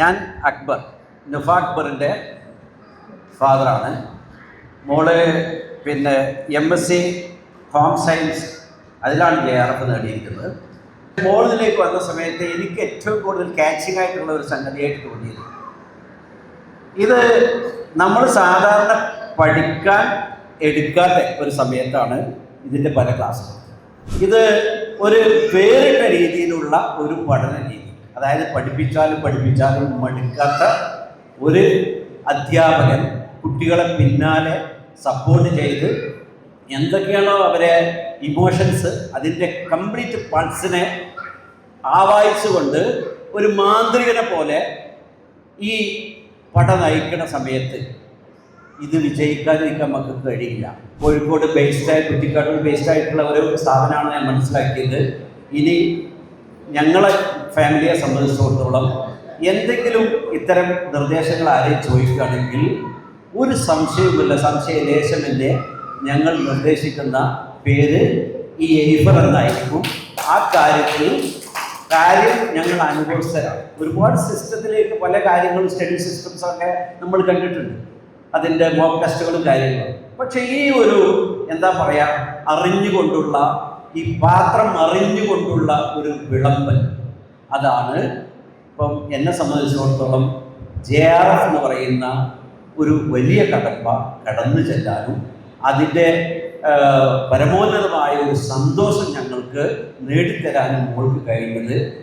ഞാൻ അക്ബർ നുഫ അക്ബറിന്റെ ഫാദറാണ്. മോൾ പിന്നെ M S C home science അതിലാണ് ജെ ആർ എഫ് നേടിയിരിക്കുന്നത്. മോളിലേക്ക് വന്ന സമയത്ത് എനിക്ക് ഏറ്റവും കൂടുതൽ കാച്ചിങ് ആയിട്ടുള്ള ഒരു സംഗതിയായിട്ട് തോന്നിയത് ഇത് നമ്മൾ സാധാരണ പഠിക്കാൻ എടുക്കാത്ത ഒരു സമയത്താണ് ഇതിന്റെ പല ക്ലാസ്സുകൾ ഇത് ഒരു വേറിട്ട രീതിയിലുള്ള ഒരു പഠന രീതി. അതായത് പഠിപ്പിച്ചാലും പഠിപ്പിച്ചാലും മടുക്കാത്ത ഒരു അധ്യാപകൻ കുട്ടികളെ പിന്നാലെ സപ്പോർട്ട് ചെയ്ത് എന്തൊക്കെയാണോ അവരെ ഇമോഷൻസ് അതിന്റെ കംപ്ലീറ്റ് പൾസിനെ ആവായിച്ചുകൊണ്ട് ഒരു മാന്ത്രികനെ പോലെ ഈ പട നയിക്കുന്ന സമയത്ത് ഇത് വിജയിക്കാതിരിക്കാൻ നമുക്ക് കഴിയില്ല. കോഴിക്കോട് ബേസ്ഡായി കുറ്റിക്കാട്ടൂർ ബേസ്ഡ് ആയിട്ടുള്ള ഒരു സ്ഥാപനമാണ് ഞാൻ മനസ്സിലാക്കിയത്. ഇനി ഞങ്ങളെ ഫാമിലിയെ സംബന്ധിച്ചിടത്തോളം എന്തെങ്കിലും ഇത്തരം നിർദ്ദേശങ്ങൾ ആരെയും ചോദിക്കുകയാണെങ്കിൽ ഒരു സംശയവുമില്ല സംശയ ലേശമില്ലേ. ഞങ്ങൾ നിർദ്ദേശിക്കുന്ന പേര് ഈ എയ്ഫർ എന്നായിരിക്കും. ആ കാര്യത്തിൽ കാര്യം ഞങ്ങൾ അനുഭവസ്ഥരാണ്. ഒരുപാട് സിസ്റ്റത്തിലേക്ക് പല കാര്യങ്ങളും സ്റ്റഡി സിസ്റ്റംസ് ഒക്കെ നമ്മൾ കണ്ടിട്ടുണ്ട്. അതിന്റെ മോക്ക് ടെസ്റ്റുകളും കാര്യങ്ങളും. പക്ഷേ ഈ ഒരു എന്താ പറയുക അറിഞ്ഞുകൊണ്ടുള്ള ഈ പാത്രം അറിഞ്ഞുകൊണ്ടുള്ള ഒരു വിളമ്പൽ. അതാണ് ഇപ്പം എന്നെ സംബന്ധിച്ചിടത്തോളം ജെ ആർ എഫ് എന്ന് പറയുന്ന ഒരു വലിയ കടമ്പ കടന്നു ചെല്ലാനും അതിന്റെ പരമോന്നതമായ ഒരു സന്തോഷം ഞങ്ങൾക്ക് നേടിത്തരാനും മോൾക്ക് കഴിയുന്നത്